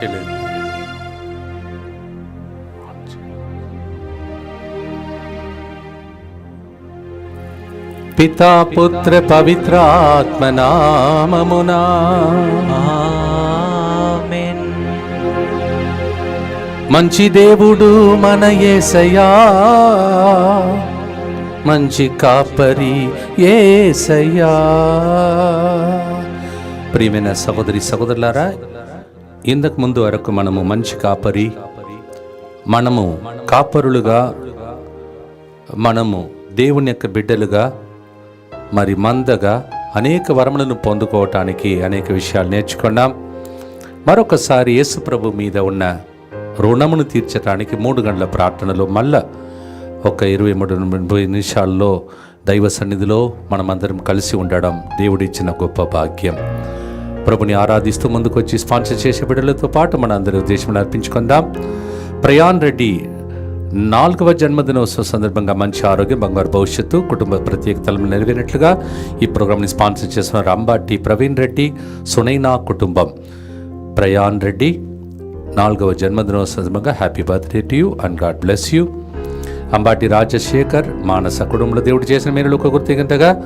చేయలేదు పితా పుత్ర పవిత్ర ఆత్మనామమునా ఆమేన్. మంచి దేవుడు మన యేసయ్యా మంచి కాపరి యేసయ్యా ప్రియమైన సహోదరి సహోదరులారా ఇంతకు ముందు వరకు మనము మంచి కాపరి మనము కాపరులుగా మనము దేవుని యొక్క బిడ్డలుగా మరి మందగా అనేక వరములను పొందుకోవటానికి అనేక విషయాలు నేర్చుకున్నాం. మరొకసారి యేసుప్రభు మీద ఉన్న రుణమును తీర్చడానికి మూడు గంటల ప్రార్థనలో మళ్ళా ఒక ఇరవై మూడు ముప్పై నిమిషాల్లో దైవ సన్నిధిలో మనమందరం కలిసి ఉండడం దేవుడిచ్చిన గొప్ప భాగ్యం. ప్రభుని ఆరాధిస్తూ ముందుకొచ్చి స్పాన్సర్ చేసే బిడ్డలతో పాటు మన అందరి ఉద్దేశం అర్పించుకుందాం. ప్రయాణ్ రెడ్డి నాలుగవ జన్మదినోత్సవం సందర్భంగా మంచి ఆరోగ్యం బంగారు భవిష్యత్తు కుటుంబ ప్రత్యేకతలను నెరవేరినట్లుగా ఈ ప్రోగ్రామ్ని స్పాన్సర్ చేసిన రంబాటి ప్రవీణ్ రెడ్డి సునైనా కుటుంబం. ప్రయాణ్ రెడ్డి నాలుగవ జన్మదినోత్సవం సందర్భంగా happy birthday to you and God bless you. Ambati Rajasekhar Manasa కుటుంబంలో దేవుడు చేసిన మేలు ఒక గుర్తింతగా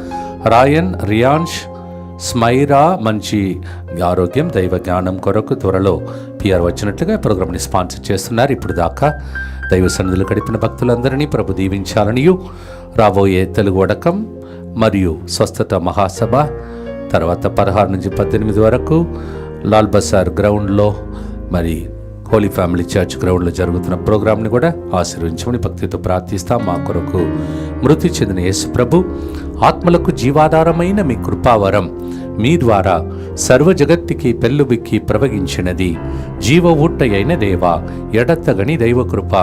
రాయన్ రియాన్ష్ స్మైరా మంచి ఆరోగ్యం దైవ జ్ఞానం కొరకు త్వరలో పిఆర్ వచ్చినట్లుగా ప్రోగ్రామ్ని స్పాన్సర్ చేస్తున్నారు. ఇప్పుడు దాకా దైవ సన్నిధులు గడిపిన భక్తులందరినీ ప్రభు దీవించాలనియు. రాబోయే తెలుగు వడకం మరియు స్వస్థత మహాసభ తర్వాత పదహారు నుంచి పద్దెనిమిది వరకు లాల్ బసార్ గ్రౌండ్లో మరి హోలీ ఫ్యామిలీ చర్చ్ గ్రౌండ్లో జరుగుతున్న ప్రోగ్రామ్ని కూడా ఆశీర్వించమని భక్తితో ప్రార్థిస్తాం. మా కొరకు మృతి చెందిన యేసు ప్రభు ఆత్మలకు జీవాధారమైన మీ కృపావరం మీ ద్వారా సర్వ జగత్తుకి పెళ్ళుబిక్కి ప్రవగించినది జీవ ఊట్ట అయిన దేవా ఎడత్తగని దైవకృప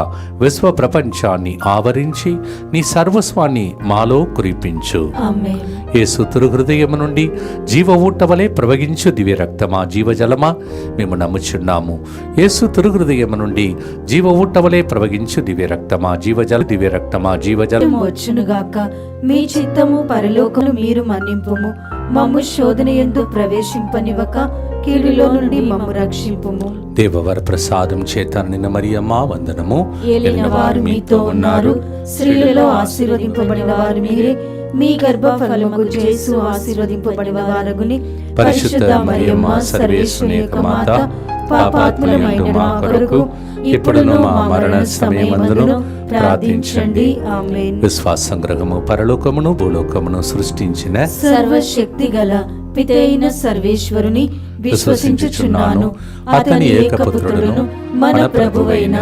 విశ్వ ప్రపంచాన్ని ఆవరించి నీ సర్వస్వాన్ని మాలో కురిపించు ఆమేన్ యేసు హృదయము నుండి జీవ ఊటవలే ప్రవగించు దివ్య రక్తమా జీవజలమా మేము నమ్ముచున్నాము యేసు హృదయము నుండి జీవ ఊటవలే ప్రవగించు దివ్య రక్తమా జీవజల దివ్య రక్తమా జీవజలము వచ్చునుగాక మీ చిత్తము పరలోకము మీరు మన్నింపుము మమ్ము శోధన ఎందు ప్రవేశింపనివ్వక కీడులో నుండి మమ్ము రక్షింపుము. దేవవర ప్రసాదం చేత నిన్న మరియమ్మ వందనము. ఏలిన వారు మీతో ఉన్నారు. స్త్రీలలో ఆశీర్వదింపబడిన వారు మీరే. మీ గర్భ ఫలముకు చేసు ఆశీర్వదింపబడిన వారగుని పరిశుద్ధ మరియమ్మ సర్వేశ్వని యొక్క మాత పాపాత్ములమైన మా కొరకు. ఇప్పుడును మా మరణ సమయమందును. ప్రార్థించండి. విశ్వాస సంగ్రహము పరలోకమును భూలోకమును సృష్టించిన సర్వశక్తి గల పితైన సర్వేశ్వరుని విశ్వసించుచున్నాను. అతని ఏకపుత్రుడును మన ప్రభువైన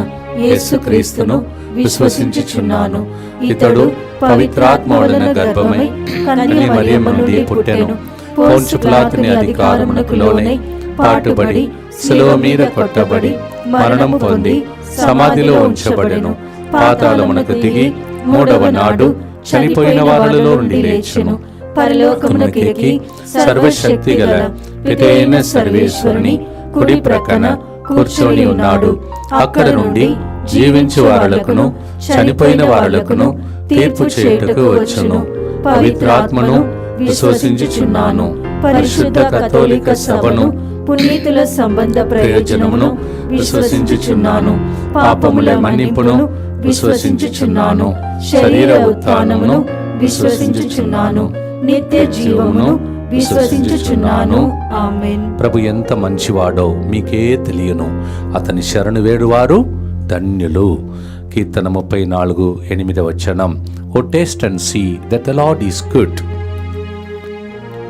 యేసుక్రీస్తును విశ్వసించుచున్నాను. ఇతడు పవిత్రాత్మ వలన గర్భమై కన్య మరియమ్మ నుండి పుట్టెను. పోన్సు పిలాతుని అధికారమునకు లోనై పాటుబడి శిలువ మీద కొట్టబడి మరణం పొంది సమాధిలో ఉంచబడెను. పాతాళమునకు దిగి మూడవ నాడు చనిపోయిన వారిలో నుండి లేచును. పరలోకమునకు ఎక్కి సర్వశక్తి గల పితైన సర్వేశ్వరుని కుడి ప్రక్కన కూర్చొని ఉన్నాడు. అక్కడ నుండి జీవించు వారులకును చనిపోయిన వారులకును తీర్పు చేయుటకు వచ్చును. పవిత్రాత్మను విశ్వసించుచున్నాను. పరిశుద్ధ కథోలిక సభను పునీతుల సంబంధ ప్రయోజనమును విశ్వసించుచున్నాను. పాపముల మన్నింపును విశ్వసించుచున్నాను. శరీర ఉత్థానమును విశ్వసించుచున్నాను. నిత్య జీవమును విశ్వసించుచున్నాను. ఆమెన్. ప్రభు ఎంత మంచివాడో మీకే తెలియను. అతని శరణు వేడువారు ధన్యులు. కీర్తన ముప్పై నాలుగు ఎనిమిదవ వచనం. O taste and see that the Lord is good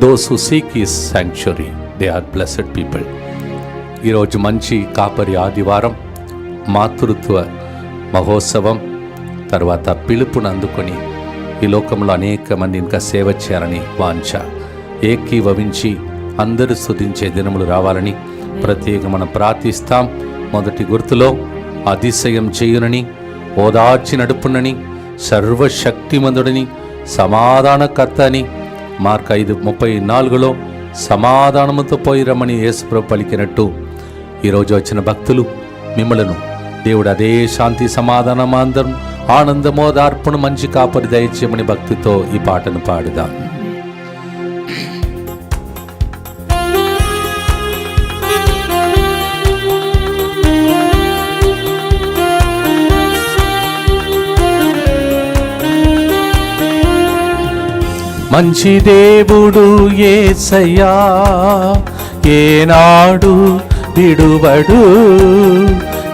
those who seek his sanctuary they are blessed people ఈరోజు మంచి కాపరి ఆదివారం మాతృత్వ మహోత్సవం తర్వాత పిలుపును అందుకొని ఈ లోకంలో అనేక మంది ఇంకా సేవ చేయాలని వాంఛ. ఏకీభవించి అందరూ స్థుతించే దినములు రావాలని ప్రత్యేక మనం ప్రార్థిస్తాం. మొదటి గుర్తులో అతిశయం చేయునని ఓదార్చి నడుపునని సర్వశక్తిమంతుడిని సమాధానకర్త అని మార్క్ ఐదు ముప్పై నాలుగులో సమాధానముతో పోయి రమ్మని యేసుప్రభు పలికినట్టు ఈరోజు వచ్చిన భక్తులు మిమ్మలను దేవుడు అదే శాంతి సమాధానం అందరం. ఆనందమోదార్పణ మంచి కాపరి దయచేయమని భక్తితో ఈ పాటను పాడుదాం. మంచి దేవుడు ఏసయ్యా ఏనాడు విడువడు.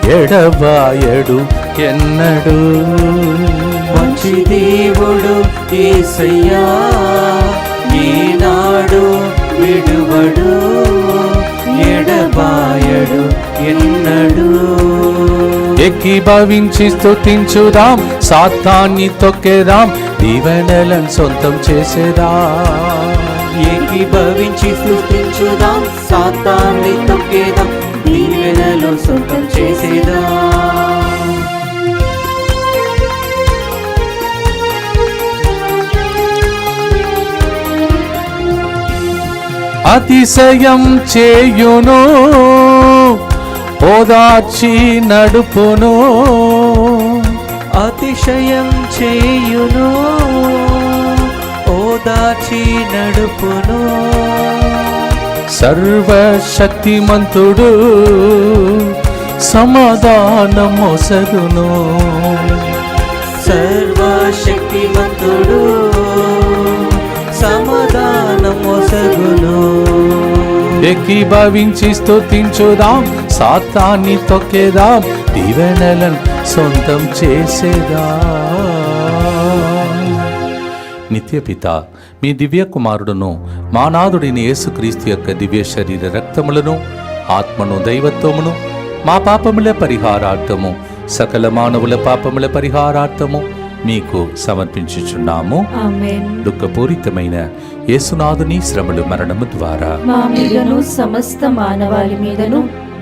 ఎడబాయడు ఎన్నడు మంచి దేవుడు ఏసయ్యా ఈనాడు విడువడు. ఎడబాయడు ఎన్నడు ఎక్కిభవించి స్తుతించుదాం సాతాన్ని తొక్కేదాం దీవెనలను సొంతం చేసేదాం. ఏకీభవించి సృష్టించుదాం సాతాన్ని తొక్కేదాం. దీవెనలు సొంతం చేసేదా? అతిశయం చేయును ఓదార్చి నడుపును. అతిశయం చేయును ఓదాచి నడుపును. సర్వశక్తిమంతుడు సమాధానం మొసగును సర్వశక్తివంతుడు సమాధానం ఒసగును ఎక్కిభవించి స్తుతించుదాం సాతాన్ని తొక్కేదాం దీవెనలను సొంతం చేసేదా. నిత్యపిత మీ దివ్య కుమారుడును మానాథుడిని యేసుక్రీస్తు యొక్క దివ్య శరీర రక్తములను ఆత్మను దైవత్వమును మా పాపముల పరిహారార్థము సకల మానవుల పాపముల పరిహారార్థము మీకు సమర్పించుచున్నాము. దుఃఖపూరితమైన యేసునాథుని శ్రమలు మరణము ద్వారా. మా మీదను సమస్త మానవాళి మీదను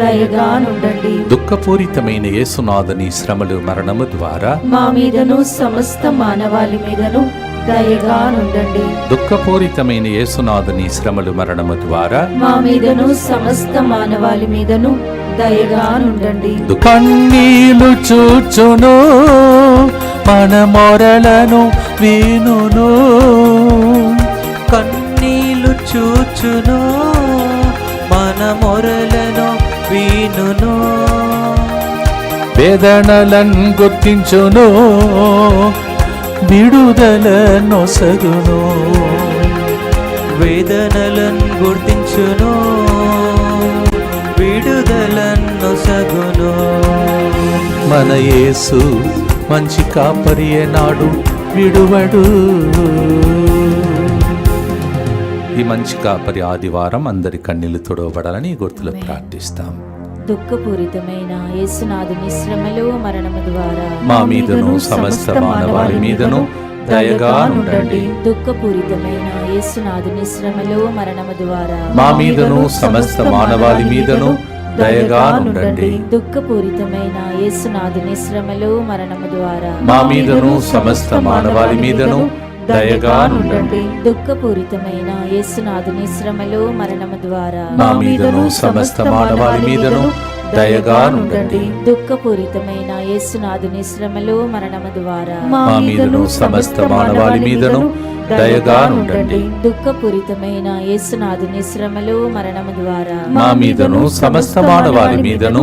దయగా నుండండి దుఃఖపూరితమైన యేసునాథుని శ్రమలు మరణము ద్వారా మా మీదను సమస్త మానవాళి మీదను దయగా నుండండి దుఃఖపూరితమైన యేసునాథుని శ్రమలు మరణము ద్వారా మా మీదను సమస్త మానవాళి మీదను కన్నీలు చూచును మన మొరలను వీనును. కన్నీలు చూచును మన మొరలను వీనును. వేదనలన్ గుర్తించును. విడుదల నొసగును. వేదనలను గుర్తించును. విడుదలను సగును మన యేసు మంచి కాపరియే నాడు విడువడు. ఈ మంచి కాపరి ఆదివారం అందరి కన్నీళ్ళు తొడవబడాలని గుర్తులు ప్రార్థిస్తాం. దుఃఖపూరితమైన యేసునాథుని శ్రమలు మరణము ద్వారా మా మీదను సమస్త మానవాళి మీదను దయగా ఉండండి దుఃఖపూరితమైన యేసునాథుని శ్రమలు మరణము ద్వారా మా మీదను సమస్త మానవాళి మీదను దయగా ఉండండి దుఃఖపూరితమైన యేసునాథుని శ్రమలు మరణము ద్వారా మా మీదను సమస్త మానవాళి మీదను దయగా ఉండండి దుఃఖపూరితమైన యేసునాథుని శ్రమలు మరణము ద్వారా. మా మీదను సమస్త మానవాళి మీదను దయగా దుఃఖపూరితమైన యేసునాథుని శ్రమలు మరణము ద్వారా. మా మీదను సమస్త మానవాళి మీదను దయగా దుఃఖపూరితమైన యేసునాథుని శ్రమలు మరణము ద్వారా. మా మీదను సమస్త మానవాళి మీదను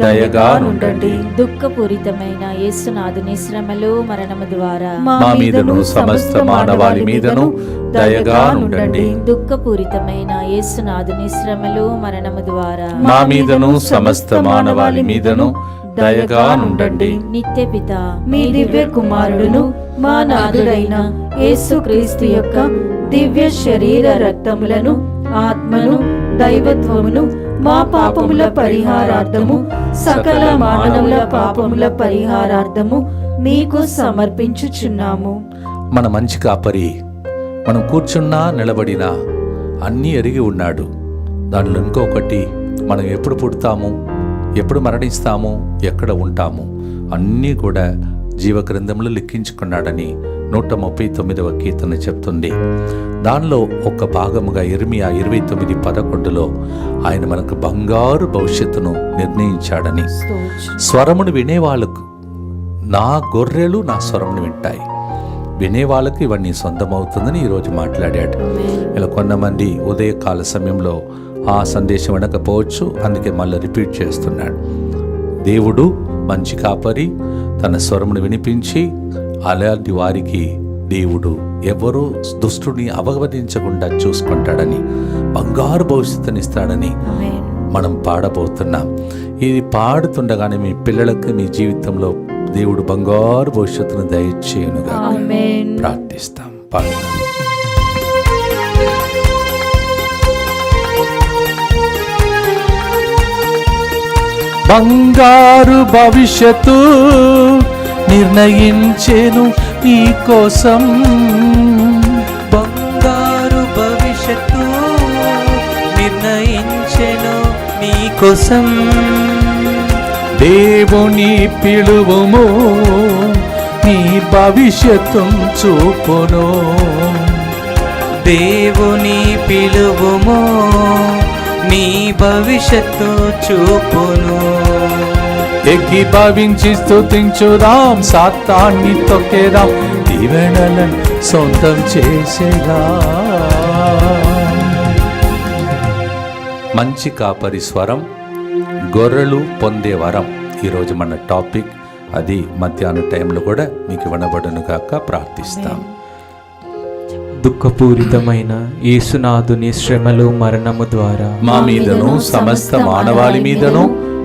దయగా ఉండండి దుఃఖపూరితమైన యేసునాథుని శ్రమలు మరణము ద్వారా మా మీదను సమస్త మానవాళి మీదను దయగా ఉండండి దుఃఖపూరితమైన యేసునాథుని శ్రమలు మరణము ద్వారా మా మీదను సమస్త మానవాళి మీదను దయగా ఉండండి నిత్య పిత మీ దివ్య కుమారుడును మా నాథుడైన యేసుక్రీస్తు యొక్క దివ్య శరీర రక్తములను ఆత్మను దైవత్వమును మా పాపముల పరిహారార్థము సకల మానవుల పాపముల పరిహారార్థము మీకు సమర్పించుచున్నాము. మన మంచి కాపరి మనం కూర్చున్నా నిలబడినా అన్నీ ఎరిగి ఉన్నాడు. దానిలో ఇంకొకటి మనం ఎప్పుడు పుడతాము ఎప్పుడు మరణిస్తాము ఎక్కడ ఉంటాము అన్నీ కూడా జీవ గ్రంథంలో లిఖించుకున్నాడని నూట ముప్పై తొమ్మిదవ కీర్తన చెప్తుంది. దానిలో ఒక భాగముగా ఇర్మియా ఇరవై తొమ్మిది పదకొండులో ఆయన మనకు బంగారు భవిష్యత్తును నిర్ణయించాడని. స్వరమును వినేవాళ్ళకు నా గొర్రెలు నా స్వరమును వింటాయి. వినేవాళ్ళకి ఇవన్నీ సొంతమవుతుందని ఈరోజు మాట్లాడాడు. ఇలా కొంతమంది ఉదయకాల సమయంలో ఆ సందేశం వినకపోవచ్చు అందుకే మళ్ళీ రిపీట్ చేస్తున్నాడు. దేవుడు మంచి కాపరి తన స్వరమును వినిపించి అలాంటి వారికి దేవుడు ఎవరు దుష్టుని అవగతించకుండా చూసుకుంటాడని బంగారు భవిష్యత్తునిస్తాడని మనం పాడబోతున్నాం. ఇది పాడుతుండగానే మీ పిల్లలకు మీ జీవితంలో దేవుడు బంగారు భవిష్యత్తును దయచేయనుగా ప్రార్థిస్తాం. పాడతాం బంగారు భవిష్యత్తు నిర్ణయించేను నీ కోసం. బంగారు భవిష్యత్తు నిర్ణయించెను నీ కోసం. దేవుని పిలువము నీ భవిష్యత్తు చూపును. దేవుని పిలువము నీ భవిష్యత్తు చూపును. ఏకీభవించి స్తుతించుదాం సాతాన్ని తొక్కేదాం దీవెనలను సొంతం చేసేదా మంచి కాపరి స్వరం గొర్రెలు పొందే వరం. ఈరోజు మన టాపిక్ అది మధ్యాహ్నం టైంలో కూడా మీకు వినబడును కాక ప్రార్థిస్తాం. దుఃఖపూరితమైన యేసునాథుని శ్రమలు మరణము ద్వారా మా మీదను సమస్త మానవాళి మీదను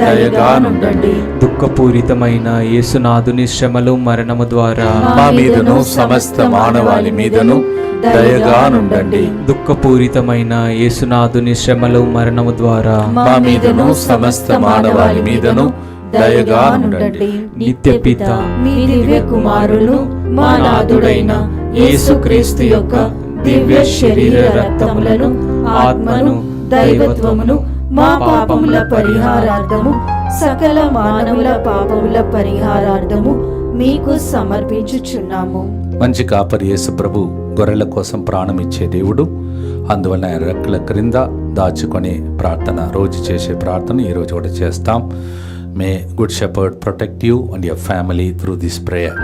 దయగా ఉండండి దుఃఖపూరితమైన యేసునాథుని శ్రమలు మరణము ద్వారా మా మీదను సమస్త మానవాళి మీదను దయగా ఉండండి దుఃఖపూరితమైన యేసునాథుని శ్రమలు మరణము ద్వారా మా మీదను సమస్త మానవాళి మీదను దయగా ఉండండి నిత్య పిత మీ దివ్య కుమారులు మా నాథుడైన యేసుక్రీస్తు యొక్క దివ్య శరీర రక్తములను ఆత్మను దైవత్వమును మా పాపముల పరిహారార్థము సకల మానవుల పాపముల పరిహారార్థము మీకు సమర్పించుచున్నాము. మంచి కాపరి యేసు ప్రభు గొర్రెల కోసం ప్రాణం ఇచ్చే దేవుడు అందువల్ల ఆయన రెక్కల క్రింద దాచుకొని ప్రార్థన రోజు చేసే ప్రార్థన ఈ రోజు కూడా చేస్తాం. May good shepherd protect you and your family through this prayer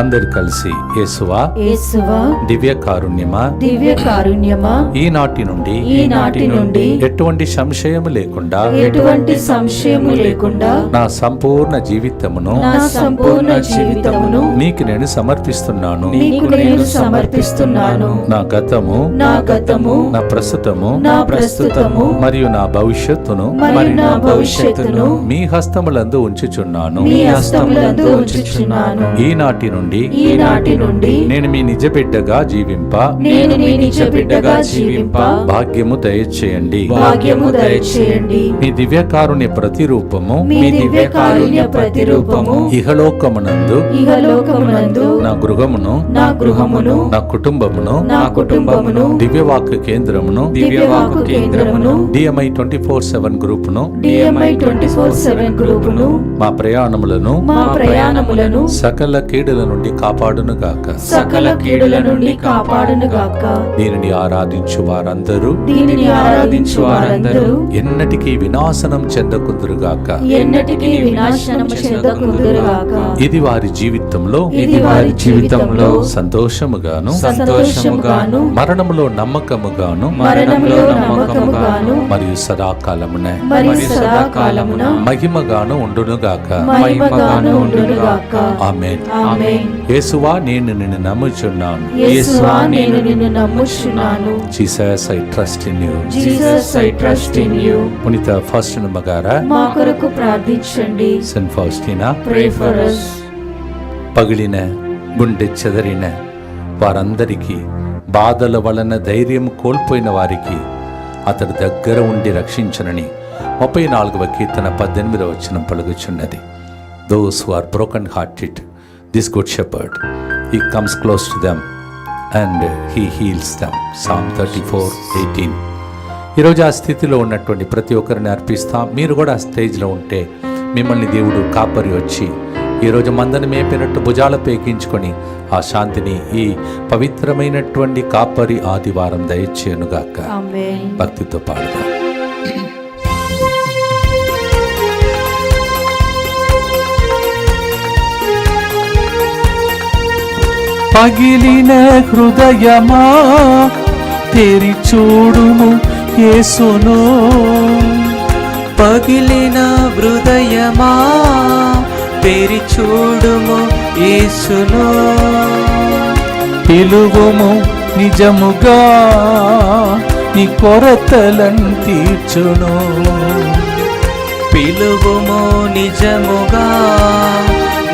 అందరు కలిసి యేసువా యేసువా దివ్య కారుణ్యమా దివ్య కారుణ్యమా ఈనాటి నుండి ఈనాటి నుండి ఎటువంటి సంశయము లేకుండా ఎటువంటి సంశయము లేకుండా నా సంపూర్ణ జీవితమును నా సంపూర్ణ జీవితమును నీకు నేను సమర్పిస్తున్నాను. నీకు నేను సమర్పిస్తున్నాను. నా గతము నా గతము నా ప్రస్తుతము నా ప్రస్తుతము మరియు నా భవిష్యత్తును మరి నా భవిష్యత్తును మీ హస్తములందు ఉంచుచున్నాను. మీ హస్తములందు ఉంచుచున్నాను. ఈనాటి నుండి ఈనాటి నుండి నేను మీ నిజ బిడ్డగా జీవింప. నేను మీ నిజ బిడ్డగా జీవింప. భాగ్యము దయచేయండి. భాగ్యము దయచేయండి. మీ దివ్యకారుణ్య ప్రతిరూపము. మీ దివ్య కారుణ్య ప్రతిరూపము. ఇహలోకమునందు ఇహలోకమునందు నా గృహమును నా గృహమును నా కుటుంబమును నా కుటుంబమును దివ్యవాక్య కేంద్రమును దివ్యవాకు కేంద్రమును డిఎంఐ ట్వంటీ ఫోర్ సెవెన్ గ్రూపును డిఎంఐ ట్వంటీ ఫోర్ సెవెన్ గ్రూపును మా ప్రయాణములను మా ప్రయాణములను సకల కీడుల నుండి కాపాడునుగాక. సకల కీడుల నుండి కాపాడునుగాక. దీనిని ఆరాధించు వారందరూ. దీనిని ఆరాధించు వారందరూ. ఎన్నటికీ వినాశనం చెందకుందురుగాక. ఎన్నటికీ వినాశనం చెందకుందురుగాక. ఇది వారి జీవితంలో. ఇది వారి జీవితంలో. సంతోషముగాను. సంతోషముగాను. మరణములో నమ్మకముగాను. మరణములో నమ్మకముగాను. మరియు సదాకాలమున. మరి సదాకాలమున. మహిమగాను ఉండునుగాక. మహిమగాను ఉండునుగాక. ఆమేన్. ఆమేన్. యేసువా నేను నిన్ను నమ్ముచున్నాను. యేసువా నేను నిన్ను నమ్ముచున్నాను. Jesus I trust in you. Jesus I trust in you. పునీత ఫస్ట్ నమ్మగారా మా కొరకు ప్రార్థించండి. Saint Faustina? Pray for us. పగిలిన గుండె చెదరిన వారందరికీ బాధల వలన ధైర్యం కోల్పోయిన వారికి అతడి దగ్గర ఉండి రక్షించనని ముప్పై నాలుగవ కీర్తన పద్దెనిమిదవ వచనం పలుకుచున్నది. Those who are broken hearted this good shepherd he comes close to them and he heals them psalm thirty four eighteen ఈరోజు ఆ స్థితిలో ఉన్నటువంటి ప్రతి ఒక్కరిని అర్పిస్తాం. మీరు కూడా ఆ స్టేజ్లో ఉంటే మిమ్మల్ని దేవుడు కాపరి వచ్చి ఈరోజు మందని మేపినట్టు భుజాల పేకించుకొని ఆ శాంతిని ఈ పవిత్రమైనటువంటి కాపరి ఆదివారం దయచేయనుగాక. భక్తితో పాడుదాం. పగిలిన హృదయమా? తెరి చూడుము యేసును. పగిలిన హృదయమా? తెరి చూడుము యేసును. పిలువుము నిజముగా నీ కొరతలను తీర్చును. పిలువుము నిజముగా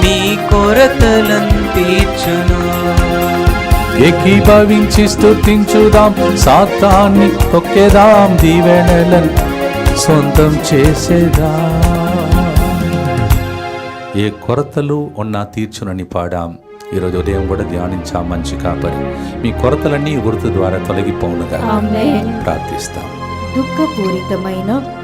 నీ కొరతలను తీర్చును. ఏకీభవించి స్తుతించుదాం సాతాన్ని తొక్కేదాం దీవెనలను సొంతం చేసేదా. ఏ కొరతలు ఉన్నా తీర్చునని పాడాం. ఈరోజు ఉదయం కూడా ధ్యానించాం మంచి కాపరి. మీ కొరతలన్నీ ఈ గుర్తు ద్వారా తొలగిపోనుగా ఆమేన్. ప్రార్థిస్తాం. దుఃఖపూరితమైన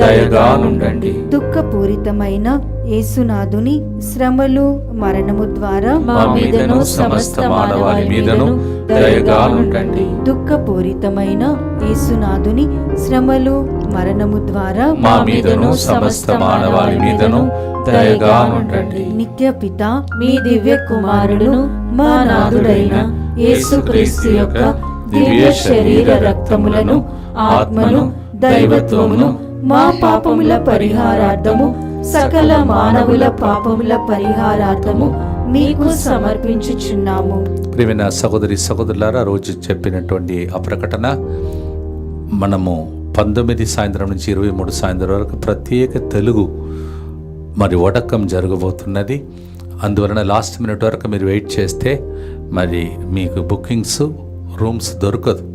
దయగా ఉండండి దుఃఖపూరితమైన యేసునాథుని శ్రమలు మరణము ద్వారా మా మీదను సమస్త మానవాళి మీదను దయగా ఉండండి దుఃఖపూరితమైన యేసునాథుని శ్రమలు మరణము ద్వారా మా మీదను సమస్త మానవాళి మీదను దయగా ఉండండి నిత్య పిత మీ దివ్య కుమారుడును మా నాథుడైన యేసుక్రీస్తు యొక్క దివ్య శరీర రక్తములను ఆత్మను దైవత్వమును మా పాపముల పరిహారార్థము సకల మానవుల పాపముల పరిహారార్థము మీకు సమర్పించుచున్నాము. ప్రియమైన సహోదరి సహోదరులారా రోజు చెప్పినటువంటి ఆ ప్రకటన మనము పంతొమ్మిది సాయంత్రం నుంచి ఇరవై మూడు సాయంత్రం వరకు ప్రత్యేక తెలుగు మరి వడకం జరగబోతున్నది. అందువలన లాస్ట్ మినిట్ వరకు మీరు వెయిట్ చేస్తే మరి మీకు బుకింగ్స్ రూమ్స్ దొరకదు.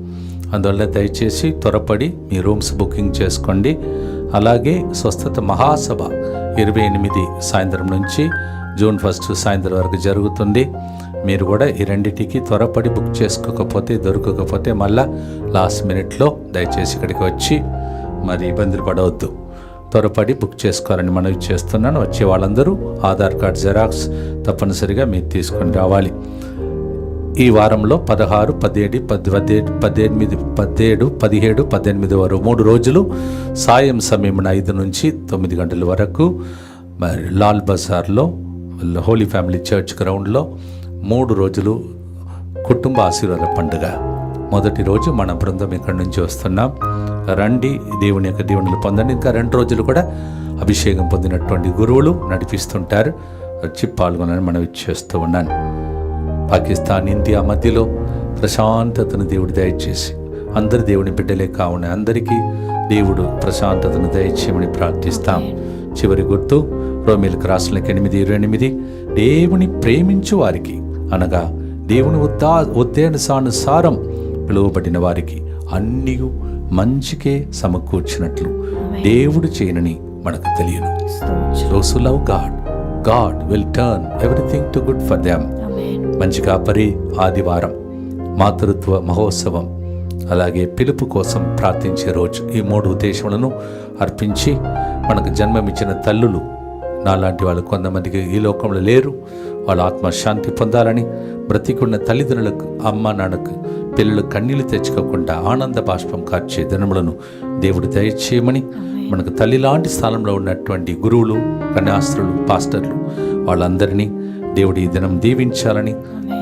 అందువల్ల దయచేసి త్వరపడి మీ రూమ్స్ బుకింగ్ చేసుకోండి. అలాగే స్వస్థత మహాసభ ఇరవై ఎనిమిది సాయంత్రం నుంచి జూన్ ఫస్ట్ సాయంత్రం వరకు జరుగుతుంది. మీరు కూడా ఈ రెండింటికి త్వరపడి బుక్ చేసుకోకపోతే దొరకకపోతే మళ్ళా లాస్ట్ మినిట్లో దయచేసి ఇక్కడికి వచ్చి మరి ఇబ్బందులు పడవద్దు. త్వరపడి బుక్ చేసుకోవాలని మనవి చేస్తున్నాను. వచ్చే వాళ్ళందరూ ఆధార్ కార్డ్ జెరాక్స్ తప్పనిసరిగా మీరు తీసుకొని రావాలి. ఈ వారంలో పదహారు పదిహేడు పది పదిహేడు పద్దెనిమిది పదిహేడు పదిహేడు పద్దెనిమిది వరకు మూడు రోజులు సాయం సమయం ఐదు నుంచి తొమ్మిది గంటల వరకు మరి లాల్ బజార్లో హోలీ ఫ్యామిలీ చర్చ్ గ్రౌండ్లో మూడు రోజులు కుటుంబ ఆశీర్వాద పండుగ. మొదటి రోజు మన బృందం ఇక్కడి నుంచి వస్తున్నాం. రండి దేవుని యొక్క దేవునిలు పొందండి. ఇంకా రెండు రోజులు కూడా అభిషేకం పొందినటువంటి గురువులు నడిపిస్తుంటారు. వచ్చి పాల్గొనని మనం ఇచ్చేస్తూ ఉన్నాను. పాకిస్తాన్ ఇండియా మధ్యలో ప్రశాంతతను దేవుడు దయచేసి అందరి దేవుని బిడ్డలే కావున అందరికీ దేవుడు ప్రశాంతతను దయచేయమని ప్రార్థిస్తాం. చివరి గుర్తు రోమిలకు రాసులకు ఎనిమిది ఇరవై ఎనిమిది దేవుని ప్రేమించు వారికి అనగా దేవుని ఉద్దా ఉద్దేశానుసారం పిలువబడిన వారికి అన్నీ మంచికే సమకూర్చినట్లు దేవుడు చేయనని మనకు తెలియను. Love God God will turn everything to good for them మంచి కాపరి ఆదివారం మాతృత్వ మహోత్సవం అలాగే పిలుపు కోసం ప్రార్థించే రోజు. ఈ మూడు ఉద్దేశములను అర్పించి మనకు జన్మమిచ్చిన తల్లులు నాలాంటి వాళ్ళు కొంతమందికి ఈ లోకంలో లేరు. వాళ్ళ ఆత్మశాంతి పొందాలని బ్రతికున్న తల్లిదండ్రులకు అమ్మ నాన్నకు పిల్లలు కన్నీళ్ళు తెచ్చుకోకుండా ఆనంద బాష్పం కార్చే దినములను దేవుడు దయచేయమని మనకు తల్లి లాంటి స్థానంలో ఉన్నటువంటి గురువులు కన్యాస్త్రులు పాస్టర్లు వాళ్ళందరినీ దేవుడు ఈ దినం దీవించాలని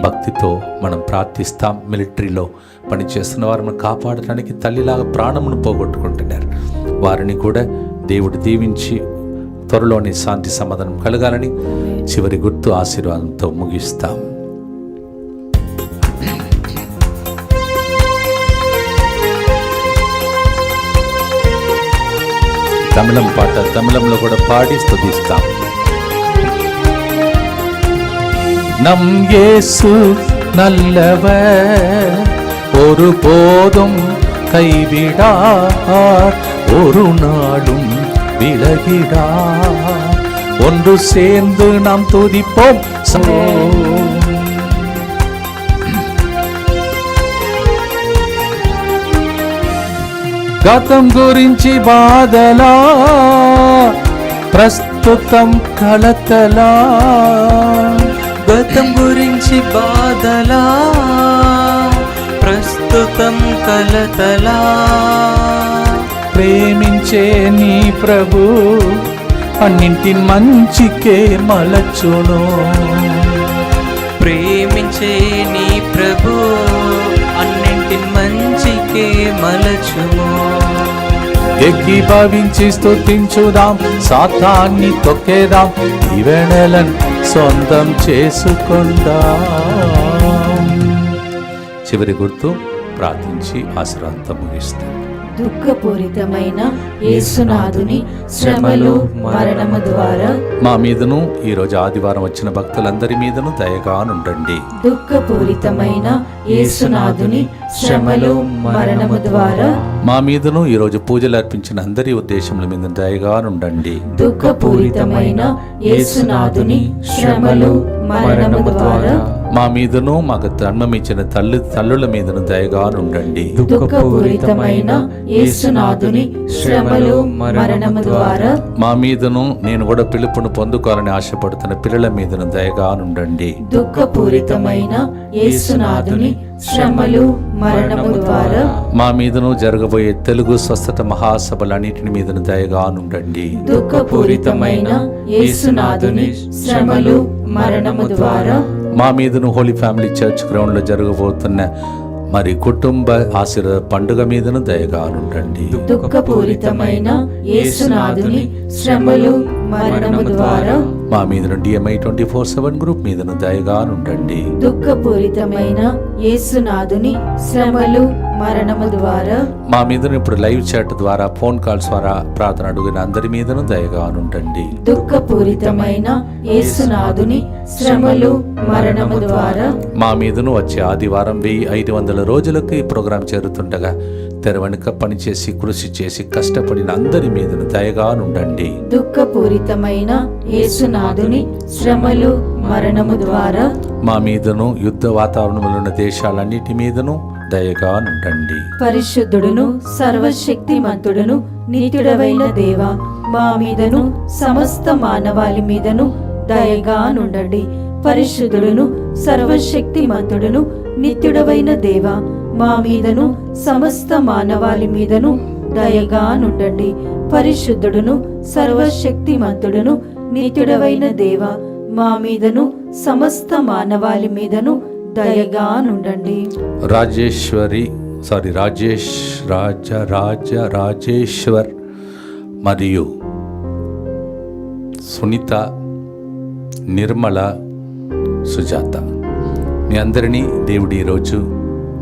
భక్తితో మనం ప్రార్థిస్తాం. మిలిటరీలో పనిచేస్తున్న వారిని కాపాడటానికి తల్లిలాగా ప్రాణమును పోగొట్టుకుంటున్నారు. వారిని కూడా దేవుడు దీవించి త్వరలోని శాంతి సమాధానం కలగాలని చివరి గుర్తు ఆశీర్వాదంతో ముగిస్తాం. తమిళం పాట తమిళంలో కూడా పాడి స్థుతిస్తాం நம் இயேசு நல்லவர் ஒரு போதும் கைவிடார் ஒரு நாளும் விலகிடார் ஒன்று சேர்ந்து நாம் துதிப்போம் சோ గతం గురించి బాధలా ప్రస్తుతం కలతలా గతం గురించి బాధలా ప్రస్తుతం కలతలా. ప్రేమించే నీ ప్రభు అన్నింటి మంచికే మలచును. ప్రేమించే నీ ప్రభు అన్నింటి మంచికే మలచును. ఎక్కి భావించి స్తుతించుదాం సాతాన్ని తొక్కేదాం ఈవెనలను సొంతం చేసుకుందాం. చివరి గుర్తు ప్రార్థించి ఆశ్రాంతం ముగిస్తాం దుఃఖపూరితమైన యేసునాథుని శ్రమలు మరణము ద్వారా మా మీదను ఈరోజు ఆదివారం వచ్చిన భక్తులందరి మీదను దయగానుండండి. దుఃఖపూరితమైన యేసునాథుని శ్రమలు మరణము ద్వారా మా మీదను ఈరోజు పూజలు అర్పించిన అందరి ఉద్దేశముల మీద దయగానుండండి. దుఃఖపూరితమైన యేసునాథుని శ్రమలు మరణము ద్వారా మా మీదను మాకు ధర్మం ఇచ్చిన తల్లి తల్లుల మీదను దయగానుండండి. దుఃఖపూరితమైన యేసునాథుని శ్రమలు మరణము ద్వారా మా మీదను నేను కూడా పిలుపును పొందుకోవాలని ఆశపడుతున్న పిల్లల మీదను దయగానుండండి. దుఃఖపూరితమైన యేసునాథుని శ్రమలు మరణము ద్వారా మా మీదను జరగబోయే తెలుగు స్వస్థత మహాసభలన్నిటిని మీదను దయగానుండండి దుఃఖపూరితమైన యేసునాథుని శ్రమలు మరణము ద్వారా మా మీదను హోలీ ఫ్యామిలీ చర్చ్ గ్రౌండ్లో జరగబోతున్న మరి కుటుంబ ఆశీర్వాద పండుగ మీదను దయగానుండండి. దుఃఖపూరితమైన యేసునాథుని శ్రమలు మరణము ద్వారా మా మీదను DMI twenty four seven group మీదను దయగానుండండి. దుఃఖపూరితమైన యేసునాథుని శ్రమలు మరణము ద్వారా. మా మీదను ఇప్పుడు లైవ్ చాట్ ద్వారా ఫోన్ కాల్స్ ద్వారా ప్రార్థన అడుగున అందరి మీదను దయగానుండండి దుఃఖపూరితమైన యేసునాథుని శ్రమలు మరణము ద్వారా. మా మీదను వచ్చే ఆదివారం వెయ్యి ఐదు వందల రోజులకు ఈ ప్రోగ్రాం చేరుతుండగా తెర వెనుక పనిచేసి కృషి చేసి కష్టపడిన అందరి మీదను దయగానుండండి దుఃఖపూరితమైన యేసునాథుని శ్రమలు మరణము ద్వారా. మా మీదను యుద్ధ వాతావరణంలో ఉన్న దేశాలన్నిటి మీదను దయగానుండండి. పరిశుద్ధుడును సర్వశక్తిమంతుడును నీతుడవైన దేవ మా మీదను సమస్త మానవాళి మీదను దయగా నుండండి పరిశుద్ధుడును సర్వశక్తిమంతుడును నిత్యుడవైన దేవ మా మీదను సమస్త మానవాళి మీదను దయగా నుండండి పరిశుద్ధుడును సర్వశక్తిమంతుడును నిత్యుడవైన దేవ మా మీదను సమస్త మానవాళి మీదను దయగా నుండండి రాజేశ్వరి సారీ రాజేష్ రాజ రాజ రాజేశ్వర్ మరియు సునీత నిర్మల సుజాత. మీ అందరినీ దేవుడు ఈరోజు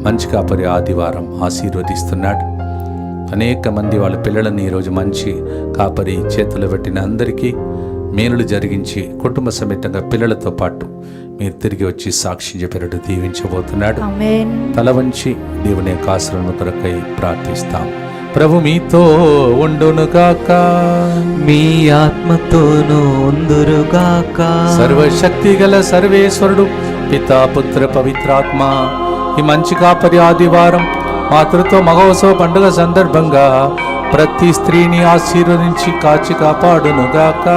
మంచి కాపరి ఆదివారం ఆశీర్వదిస్తున్నాడు. అనేక మంది వాళ్ళ పిల్లలని ఈరోజు మంచి కాపరి చేతులు పెట్టిన అందరికీ మేలులు జరిగించి కుటుంబ సమేతంగా పిల్లలతో పాటు మీరు తిరిగి వచ్చి సాక్ష్యం చెప్పినట్టు దీవించబోతున్నాడు. ఆమేన్. తల వంచి దేవుని యొక్క ఆశ్రమ కొరకై ప్రార్థిస్తాం. ప్రభు మీతో ఉండునుగాక మీ ఆత్మతోనూ ఉందురుగాక సర్వశక్తి గల సర్వేశ్వరుడు పితా పుత్ర పవిత్రాత్మ ఈ మంచి కాపరి ఆదివారం మాతృత్వ మహోత్సవ పండుగ సందర్భంగా ప్రతి స్త్రీని ఆశీర్వదించి కాచి కాపాడునుగాక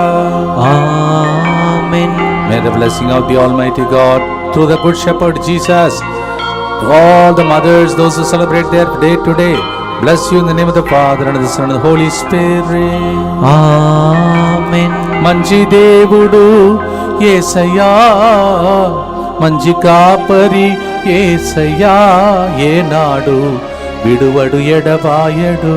ఆమేన్. May the blessing of the Almighty God, through the Good Shepherd Jesus, to all the mothers, those who celebrate their day today, bless you in the name of the Father and of the Son and the Holy Spirit. ఆమేన్ మంచి దేవుడు ఏసయ్యా మంచి కాపరి ఏసయ్యా ఏనాడు విడువడు ఎడబాయడు